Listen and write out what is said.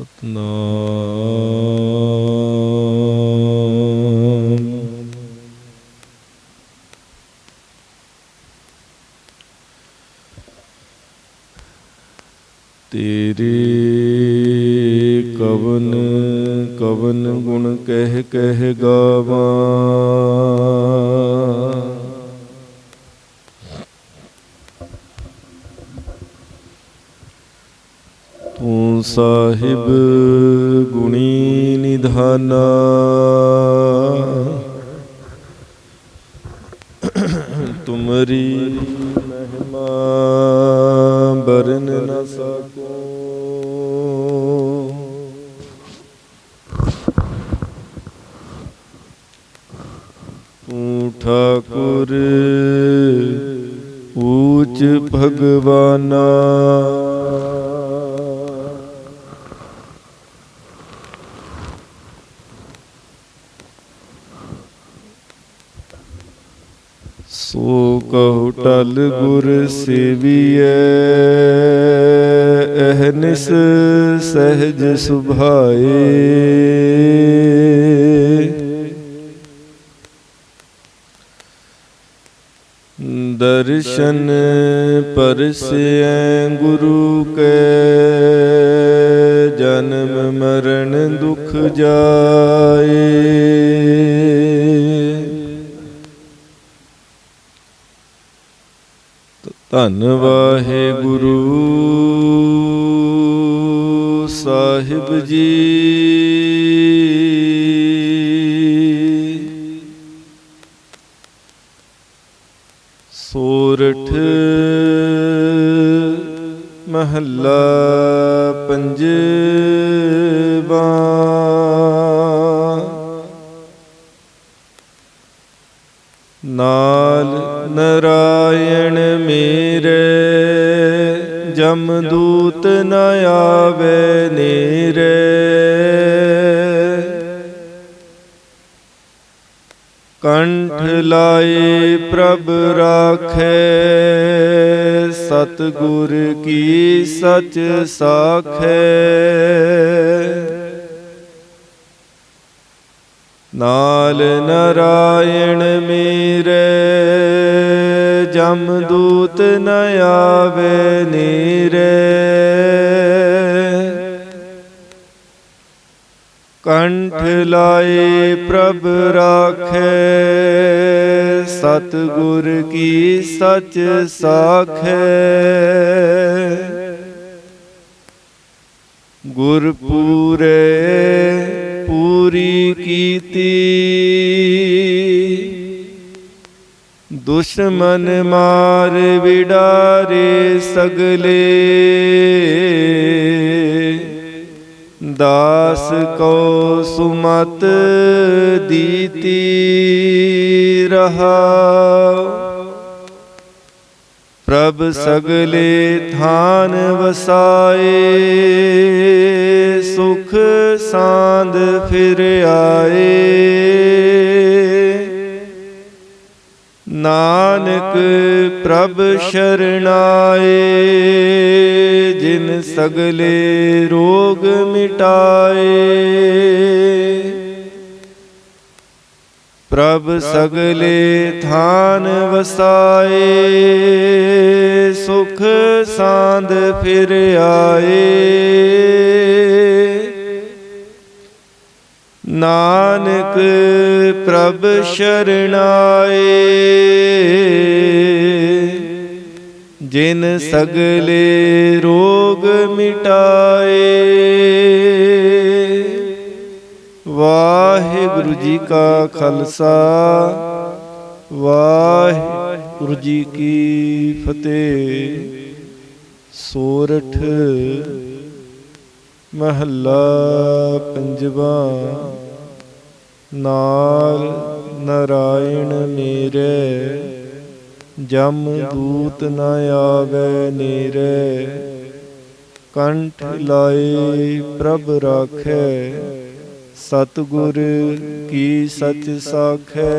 ਸਤਨਾਮ। ਤੇਰੇ ਕਵਨ ਕਵਨ ਗੁਣ ਕਹਿ ਕਹਿ ਗਾਵਾਂ। ਤੂੰ ਸਾਹਿਬ ਗੁਣੀ ਨਿਧਾਨਾ। ਤੁਮਰੀ ਮਹਿਮਾ ਬਰਨ ਨ ਸਕੋ। ਤੂੰ ਠਾਕੁਰ ਊਚ ਭਗਵਾਨਾ। ਸੋ ਕਹੁ ਟਲ ਗੁਰ ਸੇਵੀਐ ਅਹਨਿਸ ਸਹਿਜ ਸੁਭਾਏ। ਦਰਸ਼ਨ ਪਰਸੈ ਗੁਰੂ ਕੈ, ਜਨਮ ਮਰਨ ਦੁਖ ਜਾਏ। ਧੰਨ ਵਾਹਿਗੁਰੂ ਸਾਹਿਬ ਜੀ। ਸੋਰਠ ਮਹੱਲਾ ਪੰਜਵਾ। ਨਾਲ ਨਰਾਇਣ ਮੇਰੇ ਜਮਦੂਤ ਨ ਆਵੇ ਨੀਰੇ। ਕੰਠ ਲਾਏ ਪ੍ਰਭ ਰਾਖੇ, ਸਤਿਗੁਰ ਕੀ ਸਚ ਸਾਖੇ। ਨਾਲ ਨਰਾਇਣ ਮੇਰੇ ਜਮਦੂਤ ਨ ਆਵੇ ਨੀਰੇ। ਕੰਠ ਲਾਏ ਪ੍ਰਭ ਰਾਖੇ, ਸਤਿਗੁਰ ਕੀ ਸਚ ਸਾਖੇ। ਗੁਰ ਪੂਰੇ ਪੂਰੀ ਕੀਤੀ ਦੁਸ਼ਮਨ ਮਾਰ ਵਿਡਾਰੇ ਸਗਲੇ। ਦਾਸ ਕੋ ਸੁਮਤ ਦੀਤੀ ਰਹਾ। ਪ੍ਰਭ ਸਗਲੇ ਥਾਨ ਵਸਾਏ, ਸੁਖ ਸਾਂਦ ਫਿਰ ਆਏ। ਨਾਨਕ ਪ੍ਰਭ ਸ਼ਰਣਾਏ, ਜਿਨ ਸਗਲੇ ਰੋਗ ਮਿਟਾਏ। ਪ੍ਰਭ ਸਗਲੇ ਥਾਨ ਵਸਾਏ, ਸੁਖ ਸਾਂਦ ਫਿਰ ਆਏ। ਨਾਨਕ ਪ੍ਰਭ ਸ਼ਰਣਾਏ। ਜਿਨ ਸਗਲੇ ਰੋਗ ਮਿਟਾਏ। ਵਾਹਿਗੁਰੂ ਜੀ ਕਾ ਖਾਲਸਾ, ਵਾਹਿਗੁਰੂ ਜੀ ਕੀ ਫਤਿਹ। ਸੋਰਠ ਮਹੱਲਾ ਪੰਜਵਾ ਨਾਲ ਨਰਾਇਣ ਮੇਰੇ ਜਮ ਦੂਤ ਨ ਆਵੇ ਨੀਰੇ। ਕੰਠ ਲਾਏ ਪ੍ਰਭ ਰਾਖੇ, ਸਤਿਗੁਰ ਕੀ ਸਚ ਸਾਖੈ।